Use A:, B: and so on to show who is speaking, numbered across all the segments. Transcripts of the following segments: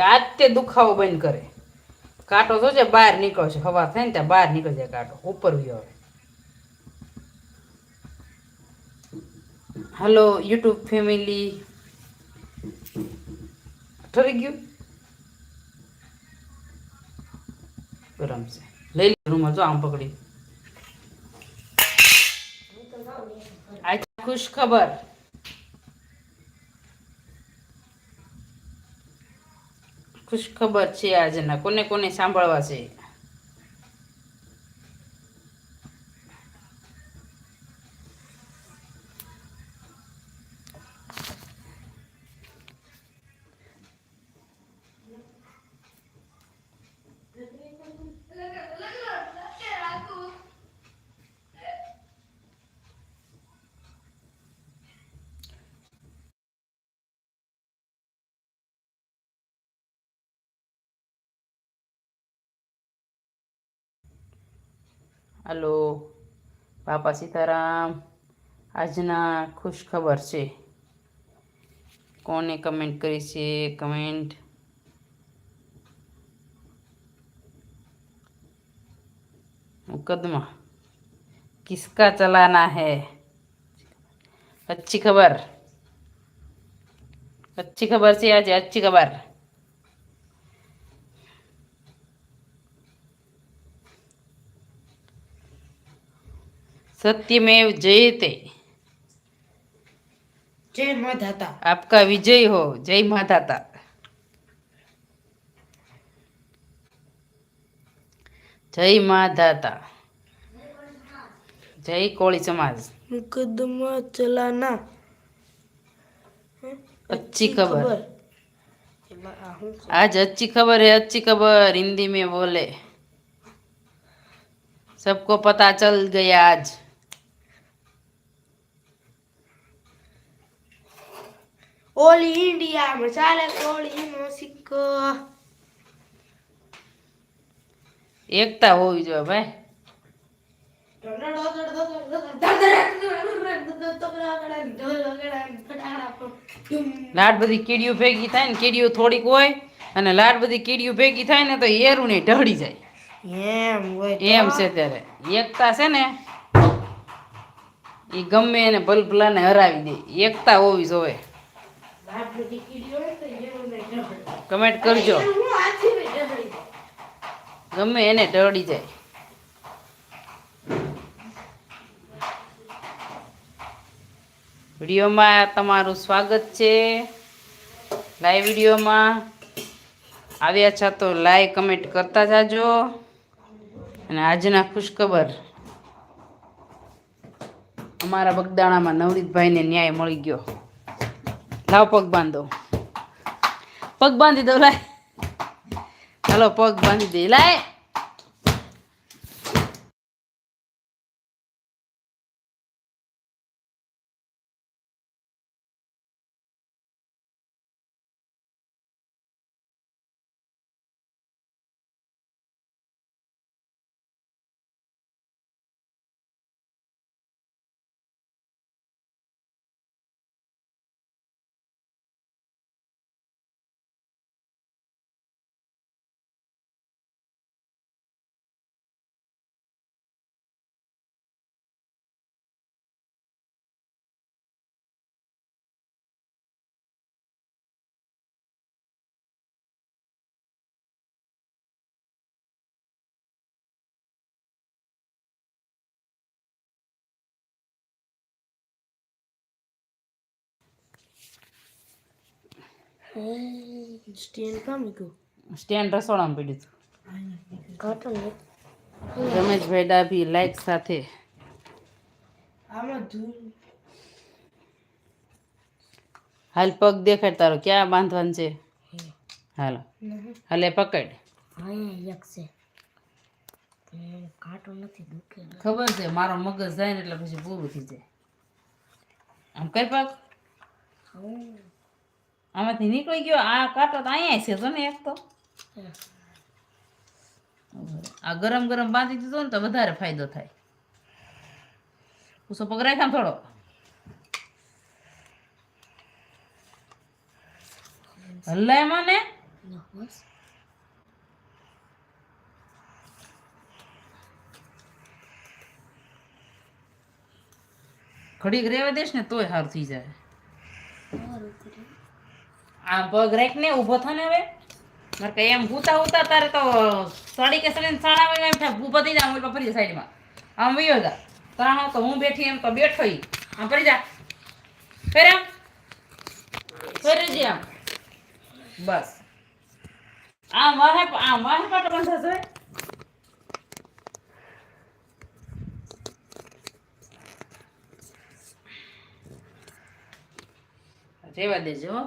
A: આજ તે દુખાવો બંધ કરે. કાંટો તો છે? બહાર નીકળશે હવા થાય ત્યાં બહાર નીકળી કાંટો. ઉપર વયો આવે. Hello, YouTube family. ઠરી ગયું? ગરમ છે લઈ લીધું રૂમમાં. જો આમ પકડી. આજ ખુશ ખબર ખુશ ખબર છે આજના કોને કોને સાંભળવા છે? હલો બાપા સીતારામ આજના ખુશ ખબર છે કોને કમેન્ટ કરી છે કમેન્ટ मुकदमा किसका चलाना है अच्छी खबर अच्छी खबर से आज अच्छी खबर सत्यमेव जयते
B: જય માધાતા
A: आपका विजय हो जय माता જય મા દાતા જય કોળી સમાજ
B: મુકદમા ચલાના
A: अच्छी खबर
B: એમાં આ હું છે?
A: आज अच्छी खबर है अच्छी खबर हिंदी में बोले सबको पता चल गया आज
B: ઓલ ઇન્ડિયામાં ચાલે કોળીનો સિક્કો
A: એકતા હોવી જોઈએ ભાઈ. લાડ બધી કીડીઓ ભેગી થાય ને કીડીઓ થોડીક હોય અને લાડ બધી કીડીઓ ભેગી થાય ને તો એરું ને ઢળી જાય.
B: એમ હોય
A: એમ છે ત્યારે. એકતા છે ને એ ગમે એને ભલભલાને હરાવી દે. એકતા હોવી જોઈએ. કમેન્ટ કરજો. ગમે એને ઢળી જાય. વિડીયોમાં તમારું સ્વાગત છે. લાઈવ વિડીયોમાં આવ્યા છો તો લાઈક કમેન્ટ કરતા જાજો. અને આજના ખુશખબર. અમારા બગદાણામાં નવરીતભાઈને ન્યાય મળી ગયો. લાવ પગ બાંધો પગ બાંધી દો લાય ચાલો પગ બાંધી દે લાય
B: સ્ટેન્ડ કામ મૂક્યું?
A: સ્ટેન્ડ રસોડામાં પડ્યું હતું. રમેશભાઈ ડાભી લાઈક સાથે. હાલ પગ દેખાડ તારો ક્યાં બાંધવાનું છે? હાલો. હાલે પકડ. ખબર છે મારો મગજ જાય ને એટલે પછી પૂરું થઈ જાય. આમ કઈ પગ? આમાંથી નીકળી ગયો. આ કાંટો તો અહીંયા છે તો ને એક તો. આ ગરમ ગરમ બાંધી દીધો ને તો વધારે ફાયદો થાય. પૂછો પગરાય રાખ થોડો. હલાય મને. ઘડીક રેવા દેશ ને તોય સારું થઈ જાય. આ પગ રાખ ને ઊભો થા હવે. મારે કઈ એમ ભૂતા ઉતા તારે તો સડી કે સડીને સાડા વાગે એમ થાય ઊભો થઈ જાય હું ફરી સાઈડમાં. આમ વયો જા. ત્રણ તો હું બેઠી એમ તો બેઠો ઈ. આમ ફરી જા. ફેર આમ. ફરી જી આમ. બસ. આમ વાહે આમ વાહે પાટો બંધાશે રેવા દેજો હો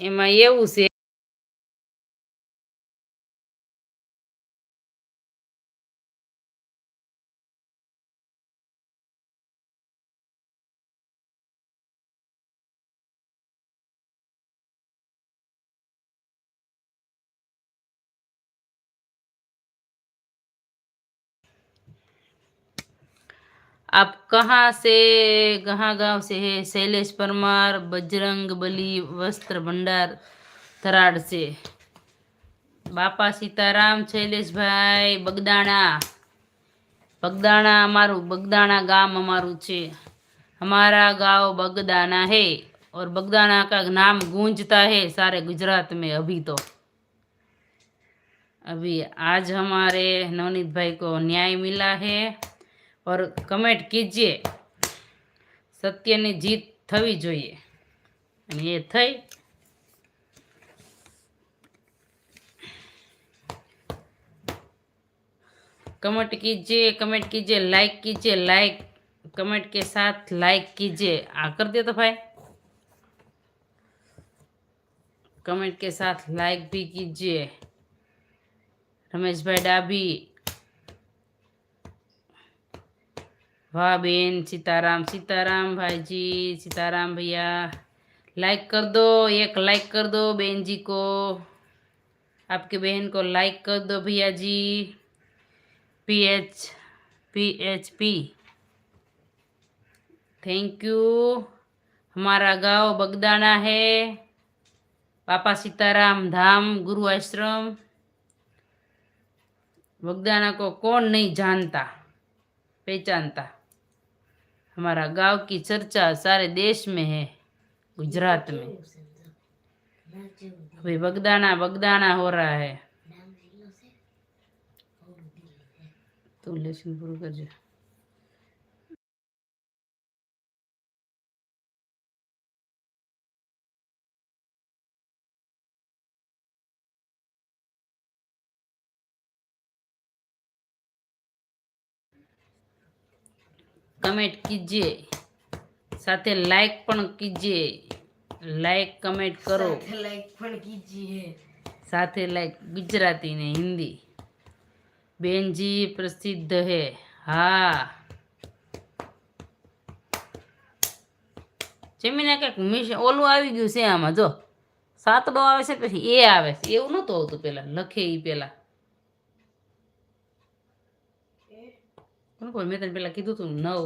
A: એમાં એવું છે आप कहाँ से कहाँ गांव से है शैलेश परमार बजरंग बली वस्त्र भंडार થરાડ છે બાપા સીતારામ શૈલેષભાઈ બગદાણા બગદાણા અમારું બગદાણા ગામ અમારું છે हमारा गांव बगदाना है और बगदाना का नाम गूंजता है सारे गुजरात में अभी तो अभी आज हमारे नवनीत भाई को न्याय मिला है और कमेंट कीजिए સત્યની જીત થવી જોઈએ અને એ થઈ कमेंट कीजिए कमेंट कीजिए लाइक कीजिए लाइक कमेंट के साथ लाइक कीजिए आ कर दिया तो भाई कमेंट के साथ लाइक भी कीजिए रमेश भाई डाबी वाह बेन सीताराम सीताराम भाई जी सीताराम भैया। लाइक कर दो, एक लाइक कर दो बहन जी को। आपके बहन को लाइक कर दो भैया जी। P H P H P thank you हमारा गाँव बगदाना है। पापा सीताराम धाम, गुरु आश्रम। बगदाना को कौन नहीं जानता, पहचानता। हमारा गाँव की चर्चा सारे देश में है, गुजरात में। अभी बगदाना बगदाना हो रहा है। तो लेसन पूरा कर કમેન્ટ કીજે. સાથે લાઈક પણ કીજીએ લાઈક કમેન્ટ કરો.
B: લાઈક પણ કીજીએ
A: સાથે લાઈક ગુજરાતી ને હિન્દી. બેનજી પ્રસિદ્ધ હે. હા. જમીને કંઈક મિશ ઓલું આવી ગયું છે આમાં જો. સાતડો આવે છે પછી એ આવે છે. એવું નહોતું આવતું પહેલાં. લખે એ પહેલાં. કોણ કોઈ મેં તને પેલા કીધું હતું નવ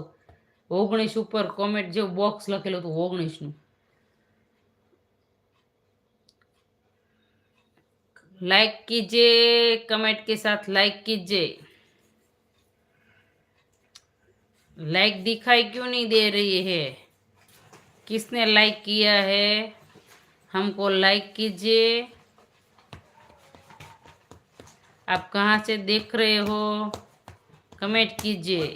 A: ઓગણીસ ઉપર કોમેન્ટ જેવું બોક્સ લખેલું હતું ઓગણીસનું लाइक कीजिए कमेंट के साथ लाइक कीजिए लाइक दिखाई क्यों नहीं दे रही है किसने लाइक किया है हमको लाइक कीजिए आप कहाँ से देख रहे हो कमेंट कीजिए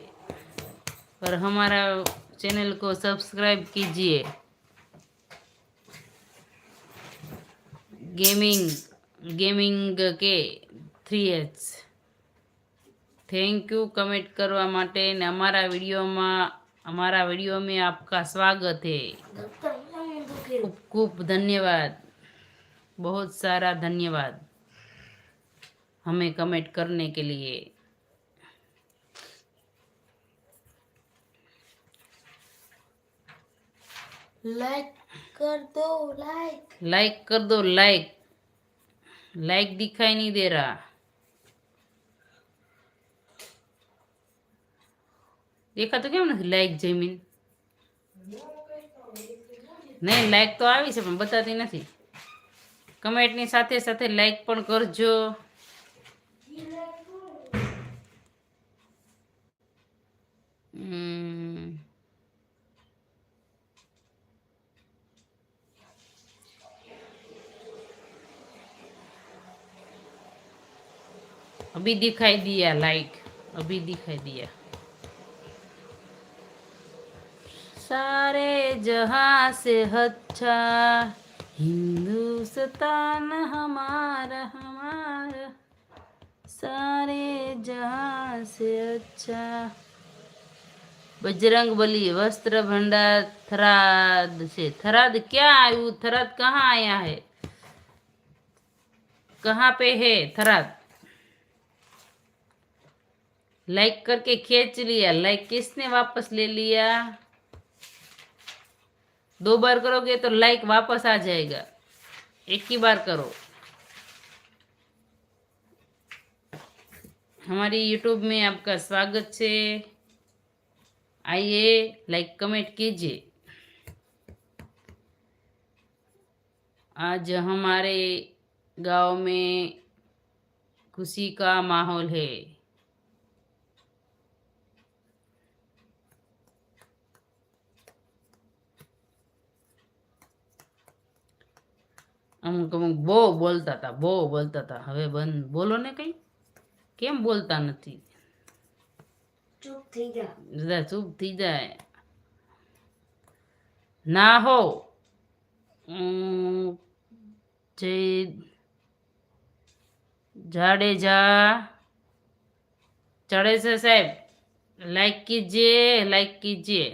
A: और हमारा चैनल को सब्सक्राइब कीजिए गेमिंग गेमिंग के three H thank you comment કરવા માટે ને અમારા વિડીયોમાં અમારા વિડીયો में आपका स्वागत है
B: દફતર ઉલાવીને દુખી
A: खूब खूब धन्यवाद बहुत सारा धन्यवाद हमें कमेंट करने के लिए
B: लाइक कर दो लाइक
A: लाइक कर दो लाइक लाइक दिखाई नहीं दे रहा देखा તો કેમ નથી લાઈક જમીન નહીં લાઈક તો આવી છે પણ બતાતી નથી કમેન્ટની સાથે સાથે લાઈક પણ કરજો હમ. अभी दिखाई दिया लाइक अभी दिखाई दिया। सारे जहाँ से अच्छा हिंदुस्तान हमारा हमारा। सारे जहाँ से अच्छा बजरंग बली, वस्त्र भंडार, थराद से। थराद क्या आयु? थराद कहाँ आया है? कहाँ पे है? थराद। लाइक करके खींच लिया। लाइक किसने वापस ले लिया? दो बार करोगे तो लाइक वापस आ जाएगा। एक ही बार करो। हमारी यूट्यूब में आपका स्वागत है। आइए लाइक कमेंट कीजिए। आज हमारे गाँव में खुशी का माहौल है। અમુક અમુક બહુ બોલતા હતા બહુ બોલતા હતા હવે બંધ બોલો ને કંઈ કેમ બોલતા નથી
B: ચૂપ થઈ જા
A: બધા ચૂપ થઈ જાય ના હો જે જાડેજા ચડે છે સાહેબ લાઈક કીજીએ લાઈક કીજીએ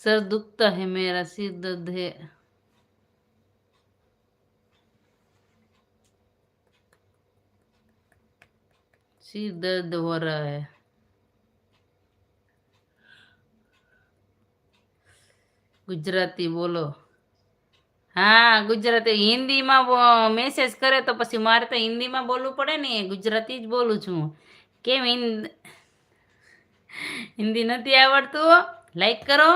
A: सर दुखता है मेरा सिर दर्द है सिर दर्द हो रहा है ગુજરાતી બોલો હા ગુજરાતી હિન્દીમાં મેસેજ કરે તો પછી મારે તો હિન્દીમાં બોલવું પડે ને ગુજરાતી જ બોલું છું કેમ હિન્દ હિન્દી નથી આવડતું લાઈક કરો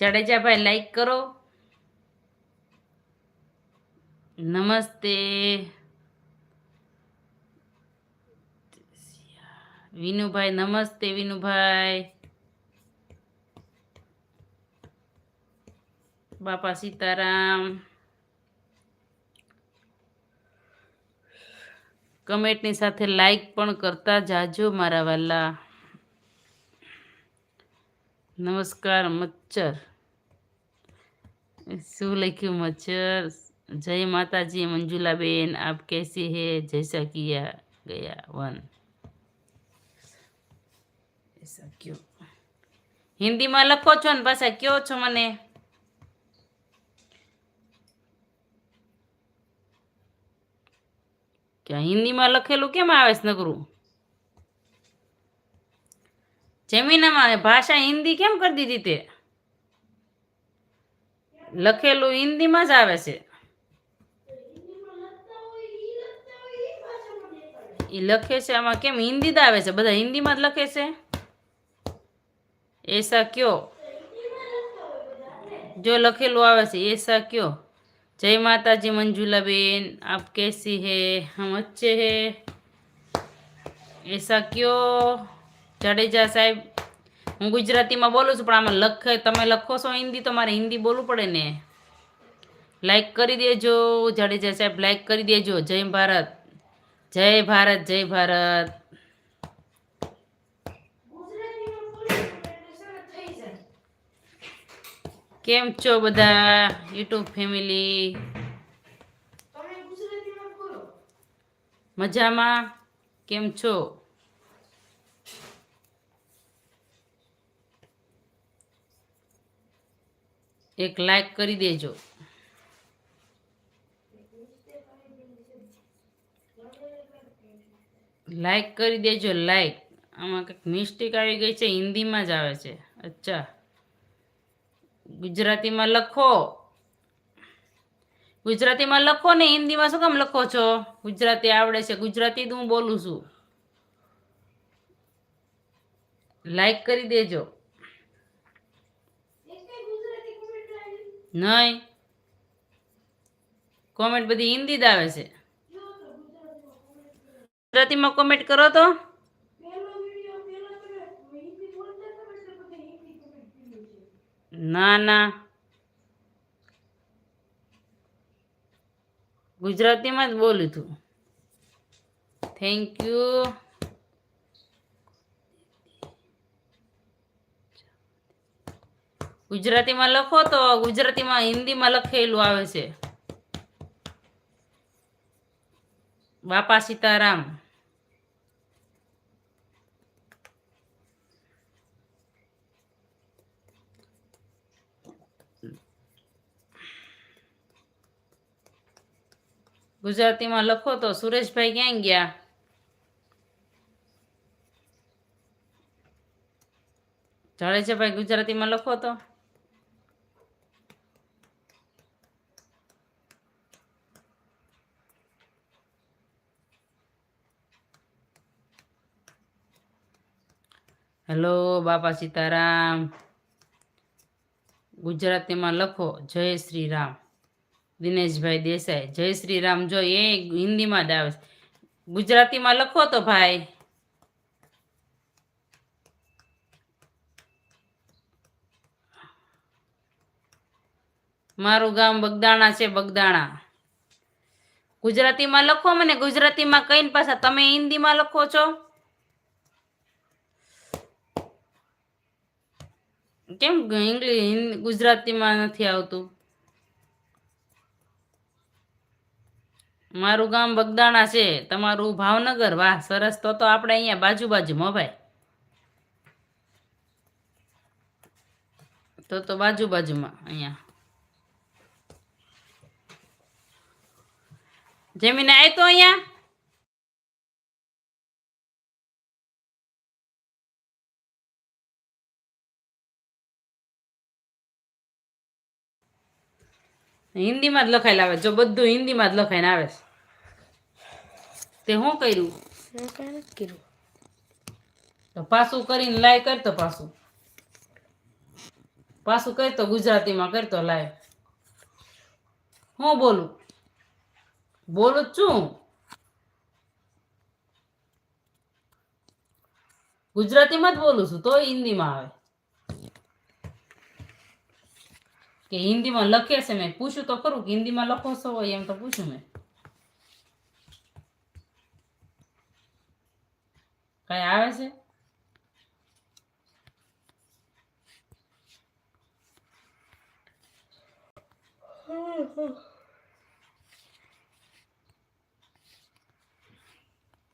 A: જાડેજાભાઈ લાઈક કરો. નમસ્તે. વિનુભાઈ નમસ્તે વિનુભાઈ. બાપા સીતારામ. કમેન્ટની સાથે લાઈક પણ કરતા જાજો મારા વાલા. નમસ્કાર, મચ્છર. सुलेखी मच्छर जय माता जी मंजुला बेन आप कैसे हैं? जैसा किया गया, वन। ऐसा क्यों? हिंदी में लखो छो बस क्यों छो मने? क्या हिंदी में लखेलो के आवेश ज़मीन में भाषा हिंदी केम कर दी थी लखेलु हिंदी में जे लखे आमा के हिंदी आए बदा हिंदी में लखे से ऐसा क्यों जो लखेलू आए ऐसा क्यों जय माता जी मंजूला बेन आप कैसी है हम अच्छे है ऐसा क्यों जडेजा साहब હું ગુજરાતીમાં બોલું છું પણ આમાં લખે તમે લખો છો હિન્દી તો મારે હિન્દી બોલવું પડે ને. લાઈક કરી દેજો જાડેજા સાહેબ લાઈક કરી દેજો. જય ભારત. જય ભારત જય ભારત. કેમ છો બધા? YouTube family. મજામાં? કેમ છો? એક લાઈક કરી દેજો. લાઈક કરી દેજો લાઈક આમાં કંઈક મિસ્ટેક આવી ગઈ છે, હિન્દીમાં જ આવે છે. અચ્છા. ગુજરાતીમાં લખો. ગુજરાતીમાં લખો ને હિન્દીમાં શું કામ લખો છો? ગુજરાતી આવડે છે. ગુજરાતી તો હું બોલું છું. લાઈક કરી દેજો. નહીં. કોમેન્ટ બધી હિન્દી જ આવે છે. ગુજરાતીમાં કોમેન્ટ કરો તો. ના ના. ગુજરાતીમાં જ બોલું છું. થેન્ક યુ ગુજરાતીમાં લખો તો ગુજરાતીમાં હિન્દીમાં લખેલું આવે છે. બાપા સીતારામ. ગુજરાતીમાં લખો તો સુરેશભાઈ ક્યાં ગયા? જાડેજાભાઈ ભાઈ ગુજરાતીમાં લખો તો. હેલો, બાપા સીતારામ. ગુજરાતીમાં લખો, જય શ્રી રામ દિનેશભાઈ દેસાઈ, જય શ્રી રામ જો એ હિન્દીમાં જ આવે ગુજરાતીમાં લખો તો ભાઈ. મારું ગામ બગદાણા છે, બગદાણા. ગુજરાતીમાં લખો મને, ગુજરાતીમાં કઈ પાછા તમે હિન્દીમાં લખો છો. કેમ ઇંગ્લિશ ગુજરાતીમાં નથી આવતું? મારું ગામ બગદાણા છે. તમારું ભાવનગર, વાહ, સરસ. તો તો આપણે અહીંયા બાજુ બાજુમાં ભાઈ. તો તો બાજુ બાજુમાં અહીંયા. જમીને આવ્યો અહીંયા? હિન્દીમાં જ લખાયેલા આવે જો બધું હિન્દીમાં જ લખાઈને આવે તે શું કર્યું? પાછું કરીને લાય કરતો પાછું. પાછું કરતો ગુજરાતીમાં કરતો લાય. હું બોલું? બોલું છું. ગુજરાતીમાં જ બોલું છું તો હિન્દીમાં આવે. કે હિન્દીમાં લખે છે મેં પૂછ્યું તો ખરું કે હિન્દીમાં લખો છો હોય એમ તો પૂછ્યું મેં કઈ આવે છે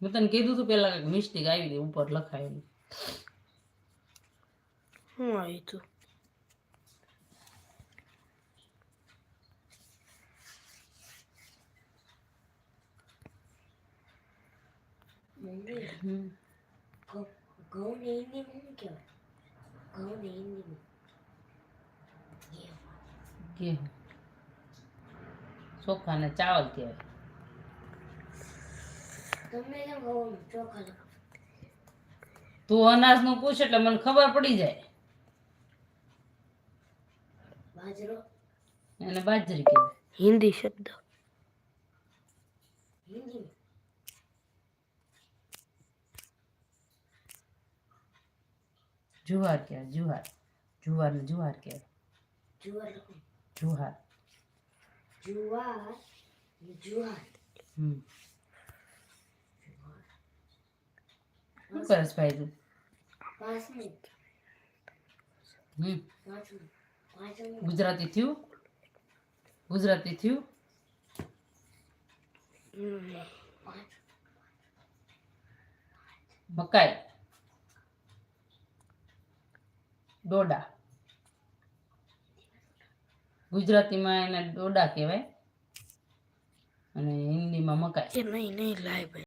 A: મેં તને કીધું તું પેલા કંઈક મિસ્ટેક આવી હતી ઉપર લખાયેલું
B: શું આવ્યું હતું ઘઉં ને હિન્દીમાં શું કહેવાય ઘઉં ને હિન્દીમાં
A: ઘેં ચોખા ને ચાવલ કહેવાય
B: તમે કેમ ઘઉં ચોખા
A: તું અનાજનું પૂછ એટલે મને ખબર પડી જાય.
B: બાજરો
A: એને બાજરી કહેવાય
B: હિન્દી શબ્દ. હિન્દીમાં.
A: જુવાર કહેવાય જુવાર જુવાર ને જુવાર કહેવાય
B: જુવાર લખો
A: જુવાર
B: જુવાર ને જુવાર
A: હમ શું કરસ ભાઈ તું
B: પાંચ મિનિટ
A: હમ
B: પાંચ મિનિટ પાંચ મિનિટ
A: ગુજરાતી થયું ગુજરાતી થયું
B: પાંચ
A: મકાઈ ડોડા ગુજરાતીમાં એને ડોડા કહેવાય. અને હિન્દીમાં મકાઈ.
C: એ નહીં નહીં લાય ભાઈ.